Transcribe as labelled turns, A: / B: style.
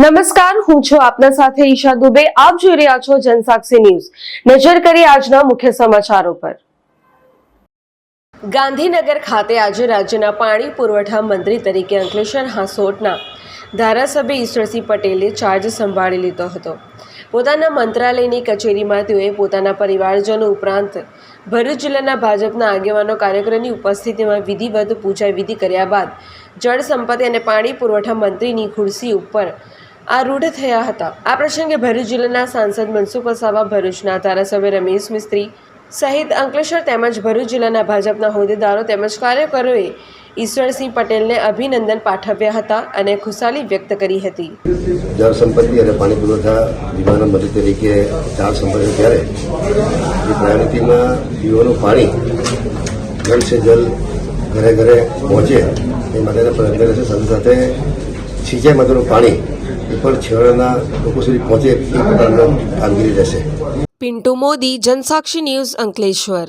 A: નમસ્કાર, હું છું આપના સાથે ઈશા દુબે. આપ જોઈ રહ્યા છો જનસાક્ષી ન્યૂઝ. નજર કરી આજના મુખ્ય સમાચારો પર. ગાંધીનગર ખાતે આજે રાજ્યના પાણી પુરવઠા મંત્રી તરીકે અંકલેશ્વર હાંસોટના ધારાસભ્ય ઈશ્વરસિંહ પટેલે ચાર્જ સંભાળી લીધો હતો. પોતાના મંત્રાલયની કચેરીમાં તેઓએ પોતાના પરિવારજનો ઉપરાંત ભરૂચ જિલ્લાના ભાજપના આગેવાનો કાર્યક્રમની ઉપસ્થિતિમાં વિધિવત પૂજા વિધિ કર્યા બાદ જળ સંપત્તિ અને પાણી પુરવઠા મંત્રીની ખુરશી ઉપર આરૂઢ થયા હતા. આ પ્રસંગે ભરૂચ જિલ્લાના સાંસદ મનસુખ વસાવા ભરૂચના ધારાસભ્ય રમેશ મિસ્ત્રી સહિત અંકલેશ્વર તેમજ ભરૂચ જિલ્લાના ભાજપના હોદ્દેદારો તેમજ કાર્યકરોએ ઈશ્વરસિંહ પટેલને અભિનંદન પાઠવ્યા હતા અને ખુશાલી વ્યક્ત કરી હતી.
B: જળ સંપત્તિ અને પાણી પુરવઠા વિભાગના મંત્રી તરીકે ચાર સંપર્ક ત્યારે એ પીવાનું પાણી જળ છે જલ ઘરે ઘરે પહોંચે એ માટેના પ્રયત્ન સાથે સિંચાઈ માટેનું પાણી એ પણ છેવાડાના લોકો સુધી પહોંચે એ પ્રકારનો કામગીરી રહેશે.
A: પિન્ટુ મોદી, જનસાક્ષી ન્યૂઝ અંકલેશ્વર.